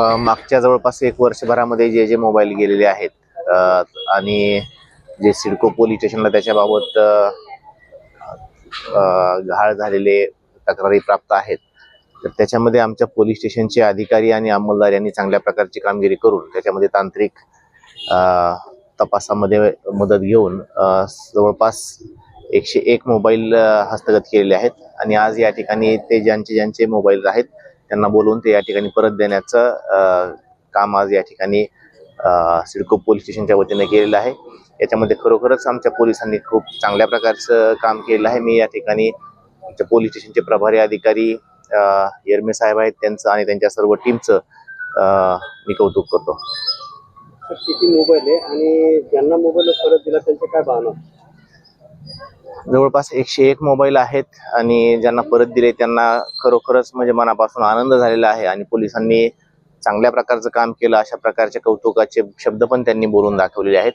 मागच्या जवळपास एक वर्षभरामध्ये जे जे मोबाईल गेलेले आहेत आणि जे सिडको पोलीस स्टेशनला त्याच्याबाबत घाळ झालेले तक्रारी प्राप्त आहेत. तर त्याच्यामध्ये आमच्या पोलीस स्टेशनचे अधिकारी आणि अंमलदार यांनी चांगल्या प्रकारची कामगिरी करून त्याच्यामध्ये तांत्रिक तपासामध्ये मदत घेऊन जवळपास एकशे एक मोबाईल हस्तगत केलेले आहेत. आणि आज या ठिकाणी ते ज्यांचे ज्यांचे मोबाईल आहेत त्यांना बोलवून ते या ठिकाणी परत देण्याचं काम आज या ठिकाणी सिडको पोलीस स्टेशनच्या वतीने केलेलं आहे. याच्यामध्ये खरोखरच आमच्या पोलिसांनी खूप चांगल्या प्रकारचं काम केलेलं आहे. मी या ठिकाणी आमच्या पोलीस स्टेशनचे प्रभारी अधिकारी येरमे साहेब आहेत त्यांचं आणि त्यांच्या सर्व टीमचं मी कौतुक करतो. किती मोबाईल आहे आणि ज्यांना मोबाईल परत दिला त्यांचे काय भावना? जवळपास एकशे एक मोबाईल आहेत आणि ज्यांना परत दिले त्यांना खरोखरच म्हणजे मनापासून आनंद झालेला आहे आणि पोलिसांनी चांगल्या प्रकारचं काम केलं अशा प्रकारचे कौतुकाचे शब्द पण त्यांनी बोलून दाखवलेले आहेत.